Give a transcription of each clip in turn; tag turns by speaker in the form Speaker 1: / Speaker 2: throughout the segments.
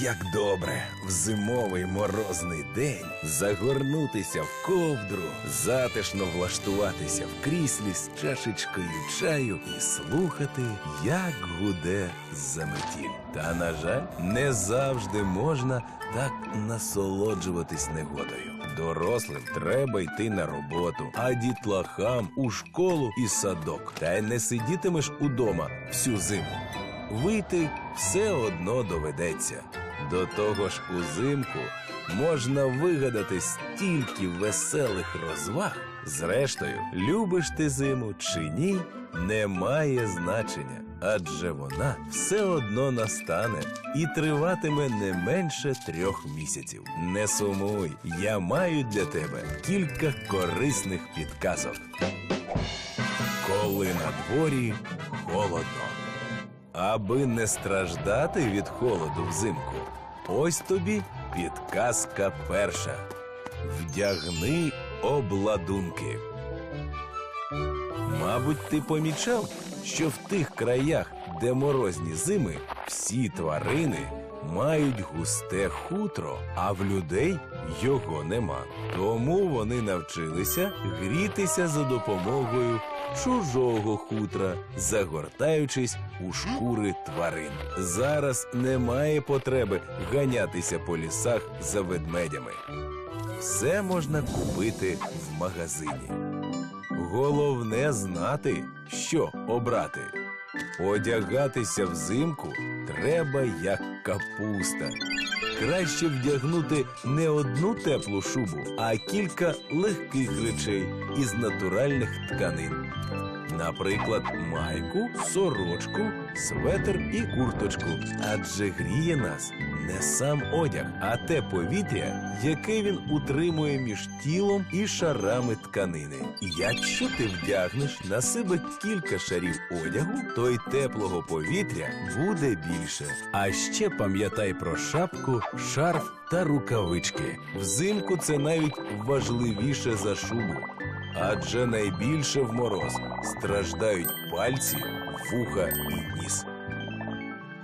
Speaker 1: Як добре в зимовий морозний день загорнутися в ковдру, затишно влаштуватися в кріслі з чашечкою чаю і слухати, як гуде заметіль. Та, на жаль, не завжди можна так насолоджуватись негодою. Дорослим треба йти на роботу, а дітлахам у школу і садок. Та й не сидітимеш удома всю зиму. Вийти все одно доведеться. До того ж, узимку можна вигадати стільки веселих розваг. Зрештою, любиш ти зиму чи ні, не має значення, адже вона все одно настане і триватиме не менше трьох місяців. Не сумуй, я маю для тебе кілька корисних підказок. Коли на дворі холодно. Аби не страждати від холоду взимку, ось тобі підказка перша. Вдягни обладунки. Мабуть, ти помічав, що в тих краях, де морозні зими, всі тварини мають густе хутро, а в людей його нема. Тому вони навчилися грітися за допомогою чужого хутра, загортаючись у шкури тварин. Зараз немає потреби ганятися по лісах за ведмедями. Все можна купити в магазині. Головне знати, що обрати. Одягатися взимку треба як капуста. Краще вдягнути не одну теплу шубу, а кілька легких речей із натуральних тканин. Наприклад, майку, сорочку, светр і курточку. Адже гріє нас не сам одяг, а те повітря, яке він утримує між тілом і шарами тканини. Якщо ти вдягнеш на себе кілька шарів одягу, то й теплого повітря буде більше. А ще пам'ятай про шапку, шарф та рукавички. Взимку це навіть важливіше за шубу. Адже найбільше в мороз страждають пальці, вуха і ніс.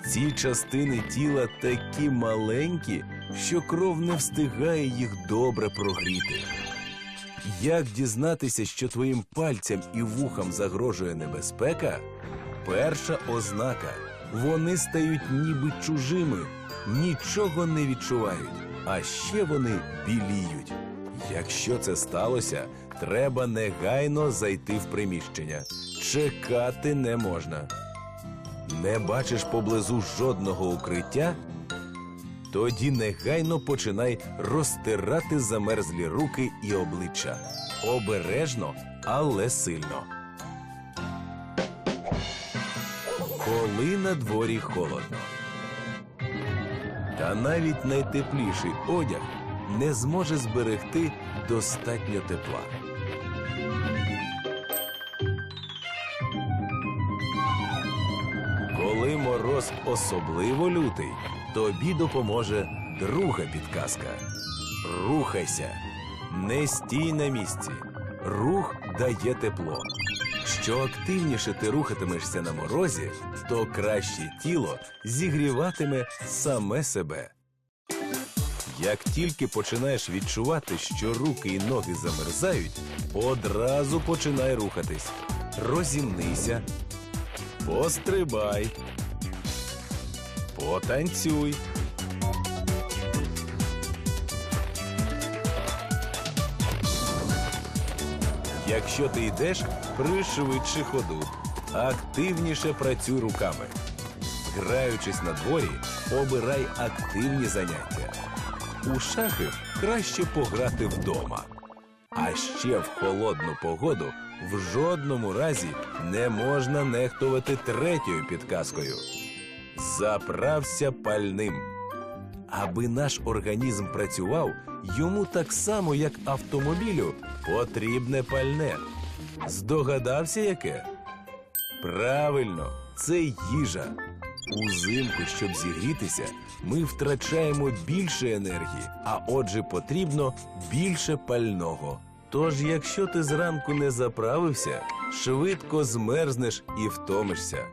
Speaker 1: Ці частини тіла такі маленькі, що кров не встигає їх добре прогріти. Як дізнатися, що твоїм пальцям і вухам загрожує небезпека? Перша ознака вони стають ніби чужими, нічого не відчувають, а ще вони біліють. Якщо це сталося, треба негайно зайти в приміщення. Чекати не можна. Не бачиш поблизу жодного укриття? Тоді негайно починай розтирати замерзлі руки і обличчя. Обережно, але сильно. Коли на дворі холодно. Та навіть найтепліший одяг не зможе зберегти достатньо тепла. Коли мороз особливо лютий, тобі допоможе друга підказка. Рухайся, не стій на місці. Рух дає тепло. Що активніше ти рухатимешся на морозі, то краще тіло зігріватиме саме себе. Як тільки починаєш відчувати, що руки і ноги замерзають, одразу починай рухатись. Розімнися, пострибай, потанцюй. Якщо ти йдеш, пришвидши ходу, активніше працюй руками. Граючись на дворі, обирай активні заняття. У шахи краще пограти вдома. А ще в холодну погоду в жодному разі не можна нехтувати третьою підказкою. Заправся пальним. Аби наш організм працював, йому так само, як автомобілю, потрібне пальне. Здогадався яке? Правильно, це їжа. Узимку, щоб зігрітися, ми втрачаємо більше енергії, а отже, потрібно більше пального. Тож, якщо ти зранку не заправився, швидко змерзнеш і втомишся.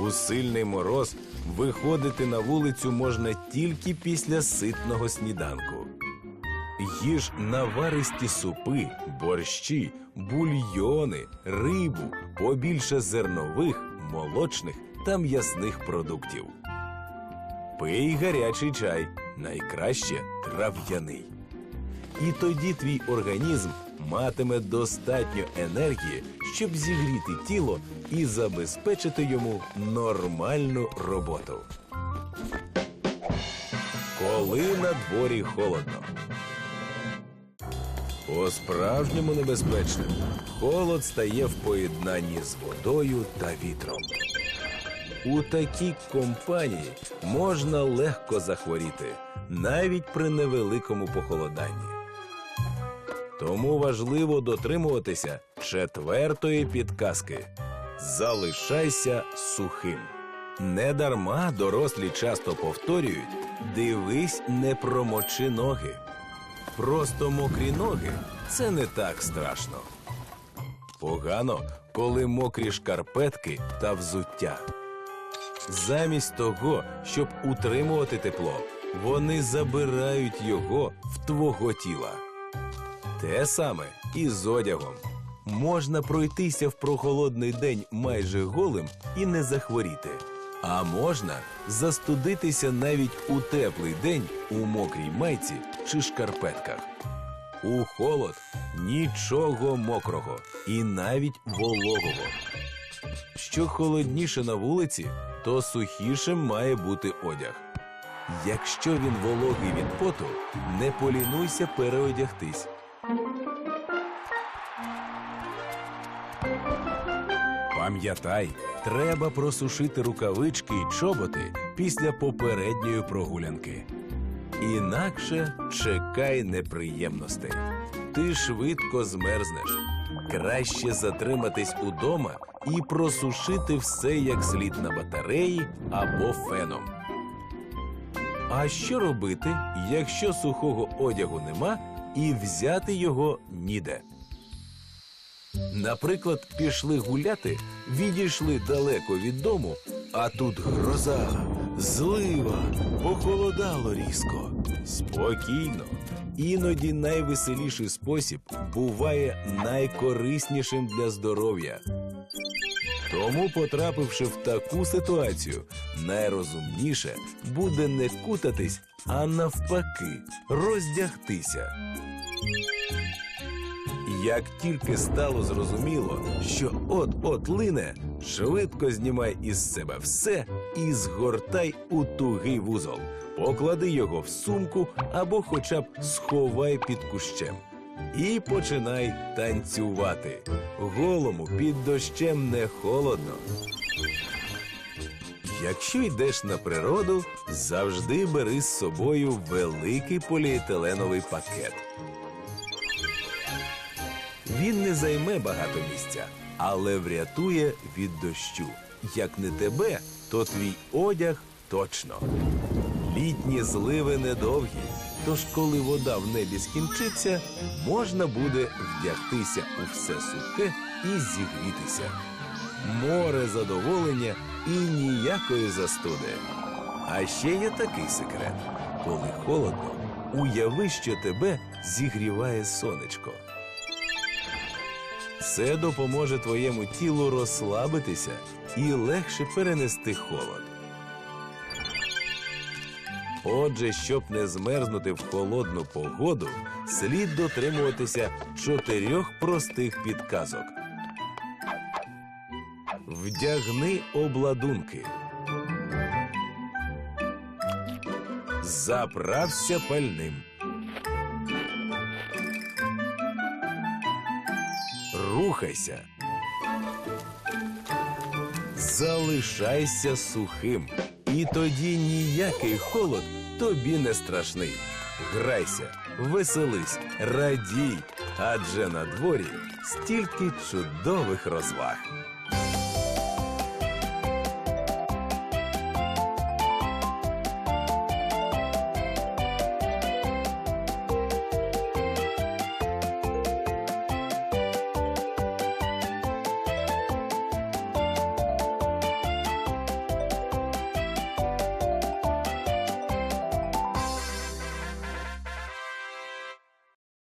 Speaker 1: У сильний мороз виходити на вулицю можна тільки після ситного сніданку. Їж наваристі супи, борщі, бульйони, рибу, побільше зернових, молочних та м'ясних продуктів. Пий гарячий чай, найкраще трав'яний. І тоді твій організм матиме достатньо енергії, щоб зігріти тіло і забезпечити йому нормальну роботу. Коли на дворі холодно. По-справжньому небезпечним холод стає в поєднанні з водою та вітром. У такій компанії можна легко захворіти, навіть при невеликому похолоданні. Тому важливо дотримуватися четвертої підказки: залишайся сухим. Недарма дорослі часто повторюють: дивись, не промочи ноги. Просто мокрі ноги це не так страшно. Погано, коли мокрі шкарпетки та взуття. Замість того, щоб утримувати тепло, вони забирають його в твого тіла. Те саме і з одягом. Можна пройтися в прохолодний день майже голим і не захворіти. А можна застудитися навіть у теплий день у мокрій майці чи шкарпетках. У холод нічого мокрого і навіть вологого. Що холодніше на вулиці, то сухішим має бути одяг. Якщо він вологий від поту, не полінуйся переодягтись. Пам'ятай, треба просушити рукавички й чоботи після попередньої прогулянки. Інакше чекай неприємностей. Ти швидко змерзнеш. Краще затриматись удома і просушити все як слід на батареї або феном. А що робити, якщо сухого одягу нема і взяти його ніде? Наприклад, пішли гуляти, відійшли далеко від дому, а тут гроза, злива, похолодало різко. Спокійно. Іноді найвеселіший спосіб буває найкориснішим для здоров'я. Тому, потрапивши в таку ситуацію, найрозумніше буде не кутатись, а навпаки, роздягтися. Як тільки стало зрозуміло, що от-от лине, швидко знімай із себе все і згортай у тугий вузол. Поклади його в сумку або хоча б сховай під кущем. І починай танцювати. Голому під дощем не холодно. Якщо йдеш на природу, завжди бери з собою великий поліетиленовий пакет. Він не займе багато місця, але врятує від дощу. Як не тебе, то твій одяг точно. Літні зливи недовгі, тож коли вода в небі скінчиться, можна буде вдягтися у все сухе і зігрітися. Море задоволення і ніякої застуди. А ще є такий секрет: коли холодно, уяви, що тебе зігріває сонечко. Це допоможе твоєму тілу розслабитися і легше перенести холод. Отже, щоб не змерзнути в холодну погоду, слід дотримуватися чотирьох простих підказок. Вдягни обладунки. Заправся пальним. Рухайся. Залишайся сухим. І тоді ніякий холод тобі не страшний. Грайся, веселись, радій, адже на дворі стільки чудових розваг.